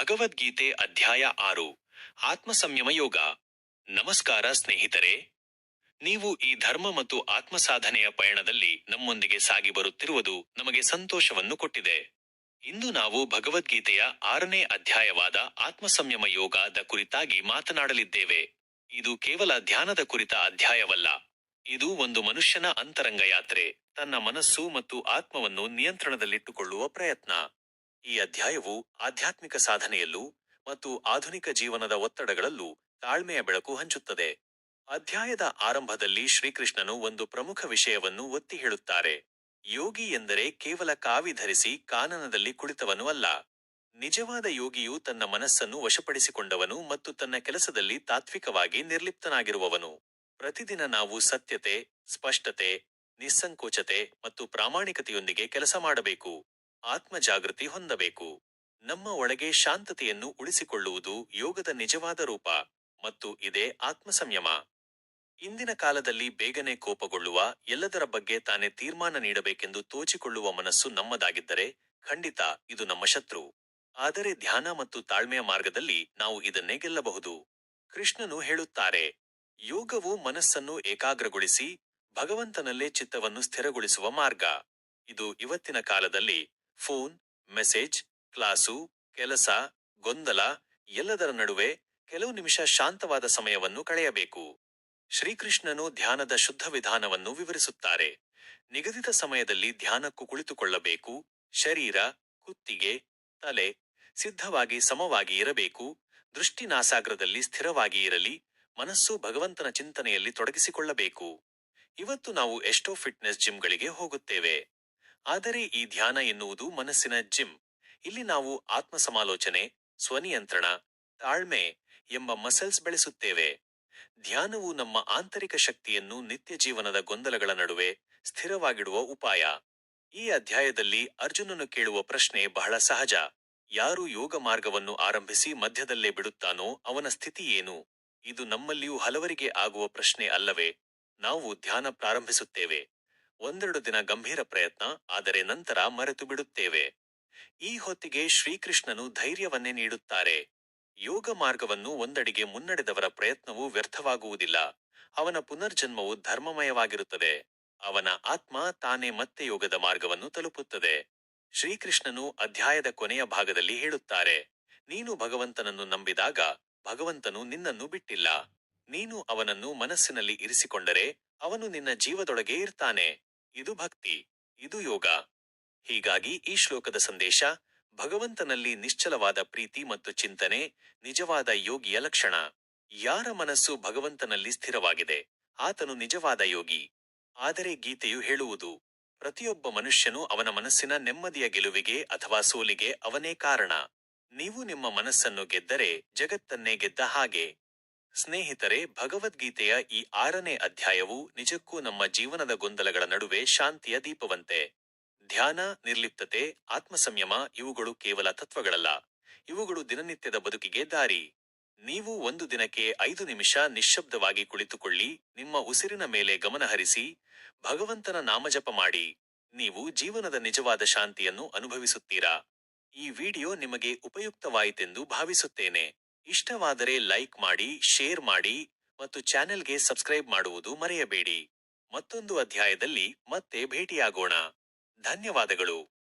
ಭಗವದ್ಗೀತೆ ಅಧ್ಯಾಯ ಆರು. ಆತ್ಮ ಸಂಯಮ ಯೋಗ. ನಮಸ್ಕಾರ ಸ್ನೇಹಿತರೆ. ನೀವು ಈ ಧರ್ಮ ಮತ್ತು ಆತ್ಮ ಸಾಧನೆಯ ಪಯಣದಲ್ಲಿ ನಮ್ಮೊಂದಿಗೆ ಸಾಗಿ ಬರುತ್ತಿರುವುದು ನಮಗೆ ಸಂತೋಷವನ್ನು ಕೊಟ್ಟಿದೆ. ಇಂದು ನಾವು ಭಗವದ್ಗೀತೆಯ ಆರನೇ ಅಧ್ಯಾಯವಾದ ಆತ್ಮ ಸಂಯಮ ಯೋಗದ ಕುರಿತಾಗಿ ಮಾತನಾಡಲಿದ್ದೇವೆ. ಇದು ಕೇವಲ ಧ್ಯಾನದ ಕುರಿತ ಅಧ್ಯಾಯವಲ್ಲ. ಇದು ಒಂದು ಮನುಷ್ಯನ ಅಂತರಂಗ ಯಾತ್ರೆ ತನ್ನ ಮನಸ್ಸು ಮತ್ತು ಆತ್ಮವನ್ನು ನಿಯಂತ್ರಣದಲ್ಲಿಟ್ಟುಕೊಳ್ಳುವ ಪ್ರಯತ್ನ. ಈ ಅಧ್ಯಾಯವು ಆಧ್ಯಾತ್ಮಿಕ ಸಾಧನೆಯಲ್ಲೂ ಮತ್ತು ಆಧುನಿಕ ಜೀವನದ ಒತ್ತಡಗಳಲ್ಲೂ ತಾಳ್ಮೆಯ ಬೆಳಕು ಹಂಚುತ್ತದೆ. ಅಧ್ಯಾಯದ ಆರಂಭದಲ್ಲಿ ಶ್ರೀಕೃಷ್ಣನು ಒಂದು ಪ್ರಮುಖ ವಿಷಯವನ್ನು ಒತ್ತಿ ಹೇಳುತ್ತಾರೆ. ಯೋಗಿ ಎಂದರೆ ಕೇವಲ ಕಾವಿ ಧರಿಸಿ ಕಾನನದಲ್ಲಿ ಕುಳಿತವನು ಅಲ್ಲ. ನಿಜವಾದ ಯೋಗಿಯು ತನ್ನ ಮನಸ್ಸನ್ನು ವಶಪಡಿಸಿಕೊಂಡವನು ಮತ್ತು ತನ್ನ ಕೆಲಸದಲ್ಲಿ ತಾತ್ವಿಕವಾಗಿ ನಿರ್ಲಿಪ್ತನಾಗಿರುವವನು. ಪ್ರತಿದಿನ ನಾವು ಸತ್ಯತೆ, ಸ್ಪಷ್ಟತೆ, ನಿಸ್ಸಂಕೋಚತೆ ಮತ್ತು ಪ್ರಾಮಾಣಿಕತೆಯೊಂದಿಗೆ ಕೆಲಸ ಮಾಡಬೇಕು. ಆತ್ಮ ಜಾಗೃತಿ ಹೊಂದಬೇಕು. ನಮ್ಮ ಒಳಗೆ ಶಾಂತತೆಯನ್ನು ಉಳಿಸಿಕೊಳ್ಳುವುದು ಯೋಗದ ನಿಜವಾದ ರೂಪ ಮತ್ತು ಇದೇ ಆತ್ಮ ಸಂಯಮ ಇಂದಿನ ಕಾಲದಲ್ಲಿ ಬೇಗನೆ ಕೋಪಗೊಳ್ಳುವ ಎಲ್ಲದರ ಬಗ್ಗೆ ತಾನೇ ತೀರ್ಮಾನ ನೀಡಬೇಕೆಂದು ತೋಚಿಕೊಳ್ಳುವ ಮನಸ್ಸು ನಮ್ಮದಾಗಿದ್ದರೆ ಖಂಡಿತ ಇದು ನಮ್ಮ ಶತ್ರು. ಆದರೆ ಧ್ಯಾನ ಮತ್ತು ತಾಳ್ಮೆಯ ಮಾರ್ಗದಲ್ಲಿ ನಾವು ಇದನ್ನೇ ಗೆಲ್ಲಬಹುದು. ಕೃಷ್ಣನು ಹೇಳುತ್ತಾರೆ, ಯೋಗವು ಮನಸ್ಸನ್ನು ಏಕಾಗ್ರಗೊಳಿಸಿ ಭಗವಂತನಲ್ಲೇ ಚಿತ್ತವನ್ನು ಸ್ಥಿರಗೊಳಿಸುವ ಮಾರ್ಗ. ಇದು ಇವತ್ತಿನ ಕಾಲದಲ್ಲಿ ಫೋನ್, ಮೆಸೇಜ್, ಕ್ಲಾಸು, ಕೆಲಸ, ಗೊಂದಲ, ಎಲ್ಲದರ ನಡುವೆ ಕೆಲವು ನಿಮಿಷ ಶಾಂತವಾದ ಸಮಯವನ್ನು ಕಳೆಯಬೇಕು. ಶ್ರೀಕೃಷ್ಣನು ಧ್ಯಾನದ ಶುದ್ಧ ವಿಧಾನವನ್ನು ವಿವರಿಸುತ್ತಾರೆ. ನಿಗದಿತ ಸಮಯದಲ್ಲಿ ಧ್ಯಾನಕ್ಕೂ ಕುಳಿತುಕೊಳ್ಳಬೇಕು. ಶರೀರ, ಕುತ್ತಿಗೆ, ತಲೆ ಸಿದ್ಧವಾಗಿ ಸಮವಾಗಿ ಇರಬೇಕು. ದೃಷ್ಟಿ ನಾಸಾಗ್ರದಲ್ಲಿ ಸ್ಥಿರವಾಗಿ ಇರಲಿ. ಮನಸ್ಸು ಭಗವಂತನ ಚಿಂತನೆಯಲ್ಲಿ ತೊಡಗಿಸಿಕೊಳ್ಳಬೇಕು. ಇವತ್ತು ನಾವು ಎಷ್ಟೋ ಫಿಟ್ನೆಸ್ ಜಿಮ್ಗಳಿಗೆ ಹೋಗುತ್ತೇವೆ. ಆದರೆ ಈ ಧ್ಯಾನ ಎನ್ನುವುದು ಮನಸ್ಸಿನ ಜಿಮ್. ಇಲ್ಲಿ ನಾವು ಆತ್ಮ ಸಮಾಲೋಚನೆ ಸ್ವನಿಯಂತ್ರಣ, ತಾಳ್ಮೆ ಎಂಬ ಮಸಲ್ಸ್ ಬೆಳೆಸುತ್ತೇವೆ. ಧ್ಯಾನವು ನಮ್ಮ ಆಂತರಿಕ ಶಕ್ತಿಯನ್ನು ನಿತ್ಯ ಜೀವನದ ಗೊಂದಲಗಳ ನಡುವೆ ಸ್ಥಿರವಾಗಿಡುವ ಉಪಾಯ. ಈ ಅಧ್ಯಾಯದಲ್ಲಿ ಅರ್ಜುನನು ಕೇಳುವ ಪ್ರಶ್ನೆ ಬಹಳ ಸಹಜ. ಯಾರು ಯೋಗ ಮಾರ್ಗವನ್ನು ಆರಂಭಿಸಿ ಮಧ್ಯದಲ್ಲೇ ಬಿಡುತ್ತಾನೋ ಅವನ ಸ್ಥಿತಿ ಏನು? ಇದು ನಮ್ಮಲ್ಲಿಯೂ ಹಲವರಿಗೆ ಆಗುವ ಪ್ರಶ್ನೆ ಅಲ್ಲವೇ. ನಾವು ಧ್ಯಾನ ಪ್ರಾರಂಭಿಸುತ್ತೇವೆ. ಒಂದೆರಡು ದಿನ ಗಂಭೀರ ಪ್ರಯತ್ನ, ಆದರೆ ನಂತರ ಮರೆತು ಬಿಡುತ್ತೇವೆ. ಈ ಹೊತ್ತಿಗೆ ಶ್ರೀಕೃಷ್ಣನು ಧೈರ್ಯವನ್ನೇ ನೀಡುತ್ತಾರೆ. ಯೋಗ ಮಾರ್ಗವನ್ನು ಒಂದಡಿಗೆ ಮುನ್ನಡೆದವರ ಪ್ರಯತ್ನವೂ ವ್ಯರ್ಥವಾಗುವುದಿಲ್ಲ. ಅವನ ಪುನರ್ಜನ್ಮವು ಧರ್ಮಮಯವಾಗಿರುತ್ತದೆ. ಅವನ ಆತ್ಮ ತಾನೇ ಮತ್ತೆ ಯೋಗದ ಮಾರ್ಗವನ್ನು ತಲುಪುತ್ತದೆ. ಶ್ರೀಕೃಷ್ಣನು ಅಧ್ಯಾಯದ ಕೊನೆಯ ಭಾಗದಲ್ಲಿ ಹೇಳುತ್ತಾರೆ, ನೀನು ಭಗವಂತನನ್ನು ನಂಬಿದಾಗ ಭಗವಂತನು ನಿನ್ನನ್ನು ಬಿಟ್ಟಿಲ್ಲ. ನೀನು ಅವನನ್ನು ಮನಸ್ಸಿನಲ್ಲಿ ಇರಿಸಿಕೊಂಡರೆ ಅವನು ನಿನ್ನ ಜೀವದೊಳಗೆ ಇರ್ತಾನೆ. ಇದು ಭಕ್ತಿ, ಇದು ಯೋಗ. ಹೀಗಾಗಿ ಈ ಶ್ಲೋಕದ ಸಂದೇಶ ಭಗವಂತನಲ್ಲಿ ನಿಶ್ಚಲವಾದ ಪ್ರೀತಿ ಮತ್ತು ಚಿಂತನೆ, ನಿಜವಾದ ಯೋಗಿಯ ಲಕ್ಷಣ. ಯಾರ ಮನಸ್ಸು ಭಗವಂತನಲ್ಲಿ ಸ್ಥಿರವಾಗಿದೆ, ಆತನು ನಿಜವಾದ ಯೋಗಿ. ಆದರೆ ಗೀತೆಯು ಹೇಳುವುದು, ಪ್ರತಿಯೊಬ್ಬ ಮನುಷ್ಯನು ಅವನ ಮನಸ್ಸಿನ ನೆಮ್ಮದಿಯ ಗೆಲುವಿಗೆ ಅಥವಾ ಸೋಲಿಗೆ ಅವನೇ ಕಾರಣ. ನೀವು ನಿಮ್ಮ ಮನಸ್ಸನ್ನು ಗೆದ್ದರೆ ಜಗತ್ತನ್ನೇ ಗೆದ್ದ ಹಾಗೆ. ಸ್ನೇಹಿತರೆ, ಭಗವದ್ಗೀತೆಯ ಈ ಆರನೇ ಅಧ್ಯಾಯವು ನಿಜಕ್ಕೂ ನಮ್ಮ ಜೀವನದ ಗೊಂದಲಗಳ ನಡುವೆ ಶಾಂತಿಯ ದೀಪವಂತೆ. ಧ್ಯಾನ, ನಿರ್ಲಿಪ್ತತೆ, ಆತ್ಮಸಂಯಮ ಇವುಗಳು ಕೇವಲ ತತ್ವಗಳಲ್ಲ. ಇವುಗಳು ದಿನನಿತ್ಯದ ಬದುಕಿಗೆ ದಾರಿ. ನೀವು ಒಂದು ದಿನಕ್ಕೆ ಐದು ನಿಮಿಷ ನಿಶ್ಶಬ್ದವಾಗಿ ಕುಳಿತುಕೊಳ್ಳಿ, ನಿಮ್ಮ ಉಸಿರಿನ ಮೇಲೆ ಗಮನಹರಿಸಿ ಭಗವಂತನ ನಾಮಜಪ ಮಾಡಿ. ನೀವು ಜೀವನದ ನಿಜವಾದ ಶಾಂತಿಯನ್ನು ಅನುಭವಿಸುತ್ತೀರಾ. ಈ ವಿಡಿಯೋ ನಿಮಗೆ ಉಪಯುಕ್ತವಾಯಿತೆಂದು ಭಾವಿಸುತ್ತೇನೆ. ಇಷ್ಟವಾದರೆ ಲೈಕ್ ಮಾಡಿ, ಶೇರ್ ಮಾಡಿ ಮತ್ತು ಚಾನೆಲ್ಗೆ ಸಬ್ಸ್ಕ್ರೈಬ್ ಮಾಡುವುದು ಮರೆಯಬೇಡಿ. ಮತ್ತೊಂದು ಅಧ್ಯಾಯದಲ್ಲಿ ಮತ್ತೆ ಭೇಟಿಯಾಗೋಣ. ಧನ್ಯವಾದಗಳು.